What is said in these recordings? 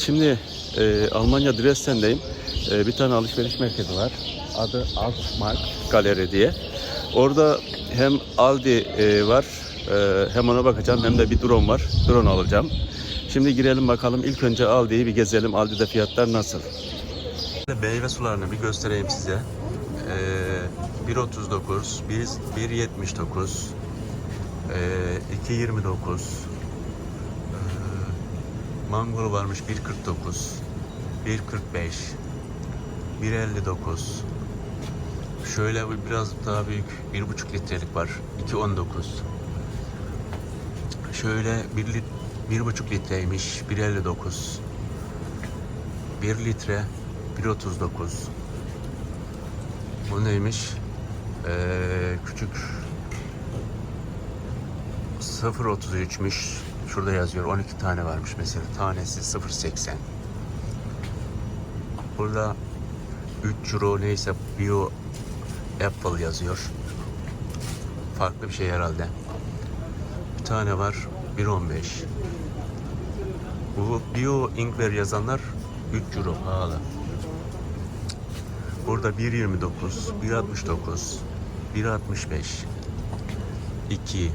Şimdi e, Almanya Dresden'deyim. E, bir tane alışveriş merkezi var. Adı Altmark Galeri diye. Orada hem Aldi e, var, e, hem ona bakacağım hem de bir drone var. Drone alacağım. Şimdi girelim bakalım. İlk önce Aldi'yi bir gezelim. Aldi'de fiyatlar nasıl? Meyve sularını bir göstereyim size. E, 1.39, 1.79, e, 2.29, Mangol varmış 1.49, 1.45, 1.59. Şöyle bir biraz daha büyük 1.5 litrelik var 2.19. Şöyle 1 lit 1.5 litreymiş 1.59. 1 litre 1.39. Bu neymiş? Ee, küçük 0.33'müş. Şurada yazıyor 12 tane varmış mesela. Tanesi 0.80. Burada 3 euro neyse bio apple yazıyor. Farklı bir şey herhalde. Bir tane var 1.15. Bu bio inkler yazanlar 3 euro pahalı. Burada 1.29, 1.69, 1.65, 2,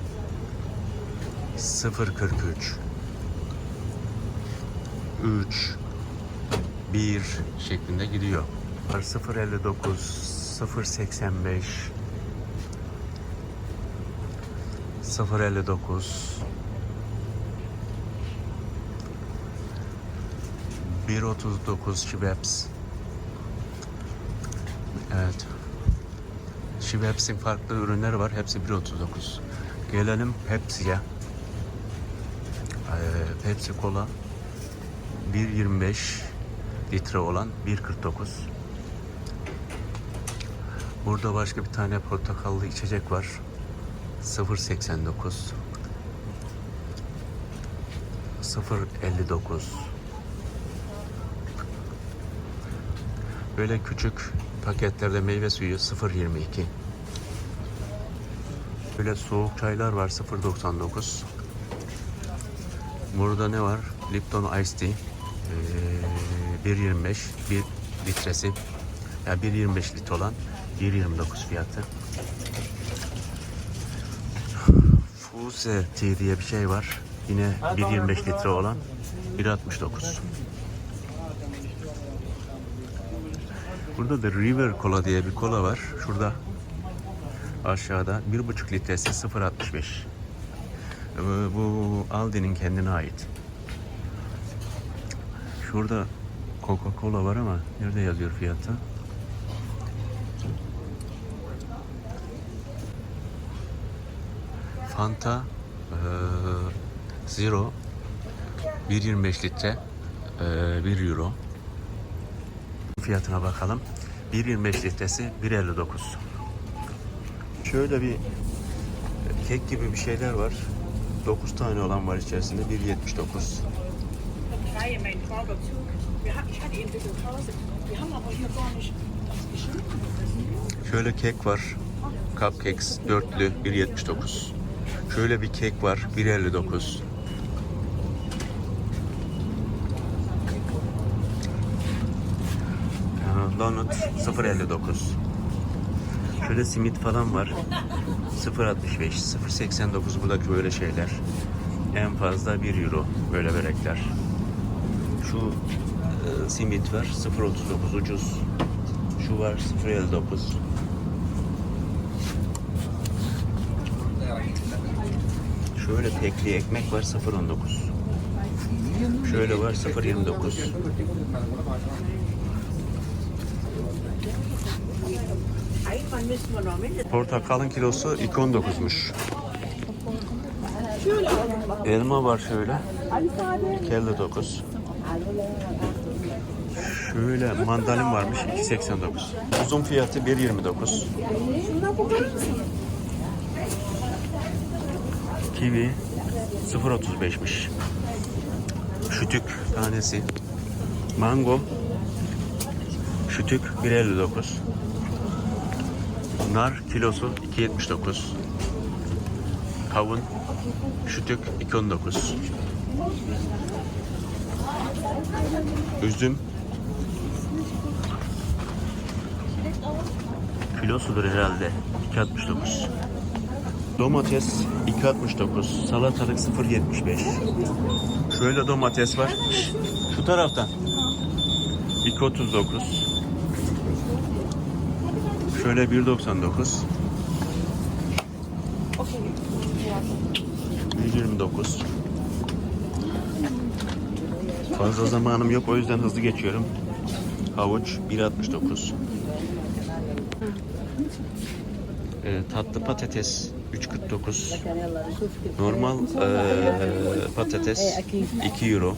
043 3 1 şeklinde gidiyor. Var 059 085 059 139 Schweppes Evet. Schweppes'in farklı ürünleri var. Hepsi 1.39. Gelelim Pepsi'ye. Pepsi Cola 1.25 litre olan 1.49 Burada başka bir tane portakallı içecek var. 0.89 0.59 Böyle küçük paketlerde meyve suyu 0.22 Böyle soğuk çaylar var 0.99 Burada ne var? Lipton Ice Tea. Ee, 1.25 bir litresi. Yani 1.25 litre olan 1.29 fiyatı. Fuse Tea diye bir şey var. Yine 1.25 litre olan 1.69. Burada da River Cola diye bir kola var. Şurada aşağıda 1.5 litresi 0.65. Ee, Bu Aldi'nin kendine ait. Şurada Coca-Cola var ama nerede yazıyor fiyatı? Fanta eee, Zero 1.25 litre eee, 1 euro. Fiyatına bakalım. 1.25 litresi 1.59. Şöyle bir kek gibi bir şeyler var. 9 tane olan var içerisinde 1.79. Freie mein Frage. Wir haben, ich hatte eben diese Pause. Wir haben aber hier gar nicht das geschnitten. Şöyle kek var. Cupcakes dörtlü 1.79. Şöyle bir kek var 1.59. Ee, Donut 0.59. Şöyle simit falan var. 0.65, 0.89 buradaki böyle şeyler. En fazla 1 euro böyle börekler. Şu e, simit var 0.39 ucuz. Şu var 0.59. Şöyle tekli ekmek var 0.19. Şöyle var 0.29. Portakalın kilosu 2.19'muş. Şöyle alalım bakalım. Elma var şöyle. Kelle 9. Şöyle mandalin varmış 2.89. Uzun fiyatı 1.29. Şuna bakar mısın? Kivi 0.35'miş. Şütük tanesi. Mango şütük 1.59. Nar kilosu 2.79. Kavun şütük 2.19. Üzüm. Kilosudur herhalde. 2.69. Domates 2.69. Salatalık 0.75. Şöyle domates var. Şu taraftan. 2.39. Şöyle 1.99. 129. Fazla zamanım yok o yüzden hızlı geçiyorum. Havuç 1.69. Ee, tatlı patates 3.49. Normal ee, patates 2 euro.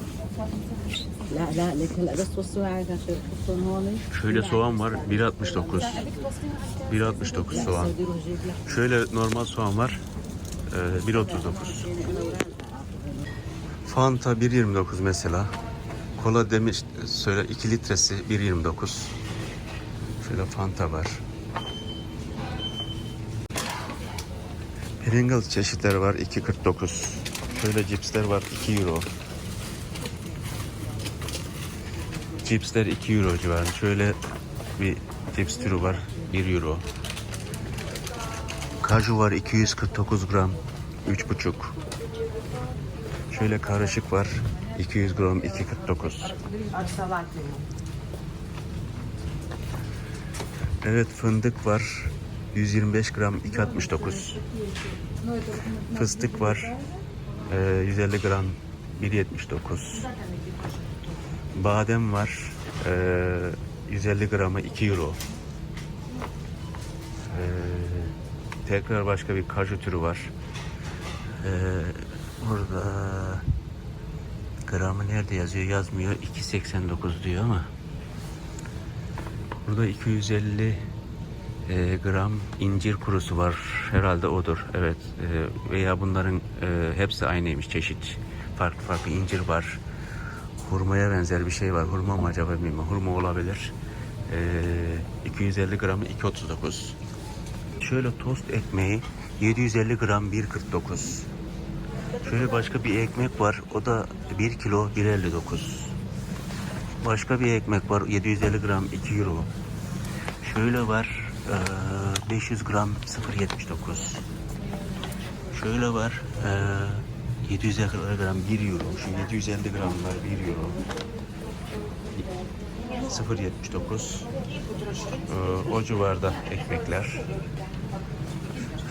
Şöyle soğan var 1.69. 1.69 soğan. Şöyle normal soğan var e, 1.39. Fanta 1.29 mesela. Kola demiş söyle 2 litresi 1.29. Şöyle Fanta var. Pringles çeşitleri var 2.49. Şöyle cipsler var 2 euro. Cipsler 2 euro civarında. Şöyle bir cips türü var 1 euro. Kaju var 249 gram 3,5. Şöyle karışık var 200 gram 2.49. Evet fındık var 125 gram 2.69. Fıstık var e, 150 gram 1.79. Badem var e, 150 gramı 2 euro. E, tekrar başka bir kaju türü var. E, burada gramı nerede yazıyor? Yazmıyor. 2.89 diyor ama. Burada 250 e, gram incir kurusu var. Herhalde odur. Evet E, veya bunların e, hepsi aynıymış çeşit. Farklı farklı incir var hurmaya benzer bir şey var. Hurma mı acaba bilmiyorum. Hurma olabilir. E, 250 gramı 2.39 şöyle tost ekmeği 750 gram 1.49 şöyle başka bir ekmek var. O da 1 kilo 1.59 başka bir ekmek var. 750 gram 2 euro. Şöyle var eee, 500 gram 0.79. Şöyle var eee, 750 gram 1 euro. Şu 750 gramlar 1 euro. 0.79. Eee, o civarda ekmekler.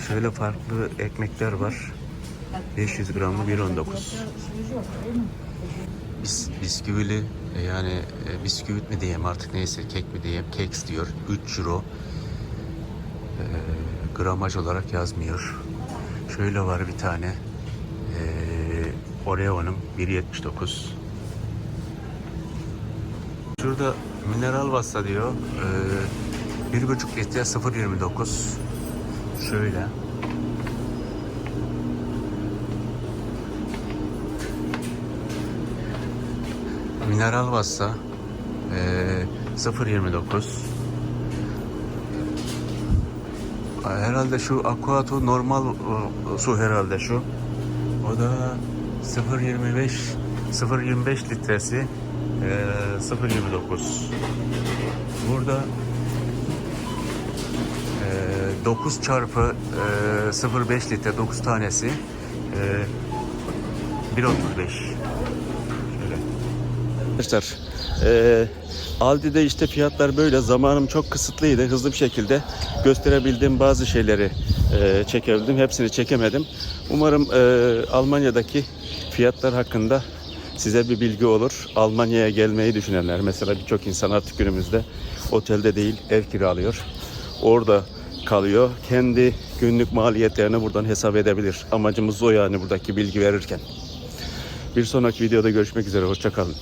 Şöyle farklı ekmekler var. 500 gramı 1.19. Bis, bisküvili e, yani e, bisküvit mi diyeyim artık neyse kek mi diyeyim keks diyor 3 euro E, gramaj olarak yazmıyor şöyle var bir tane e, Oreo'nun 1.79 şurada mineral vassa diyor e, 1.5 litre 0.29 şöyle. Mineral vassa eee 0.29 Herhalde şu Aquato normal e, su herhalde şu. O da 0.25 0.25 litresi eee 0.29 Burada eee 9 çarpı eee 0.5 litre 9 tanesi eee 1.35 Şöyle. Arkadaşlar eee Aldi'de işte fiyatlar böyle. Zamanım çok kısıtlıydı. Hızlı bir şekilde gösterebildiğim bazı şeyleri eee, çekebildim. Hepsini çekemedim. Umarım eee, Almanya'daki fiyatlar hakkında size bir bilgi olur. Almanya'ya gelmeyi düşünenler mesela birçok insan artık günümüzde otelde değil ev kiralıyor. Orada kalıyor. Kendi günlük maliyetlerini buradan hesap edebilir. Amacımız o yani buradaki bilgi verirken. Bir sonraki videoda görüşmek üzere. Hoşçakalın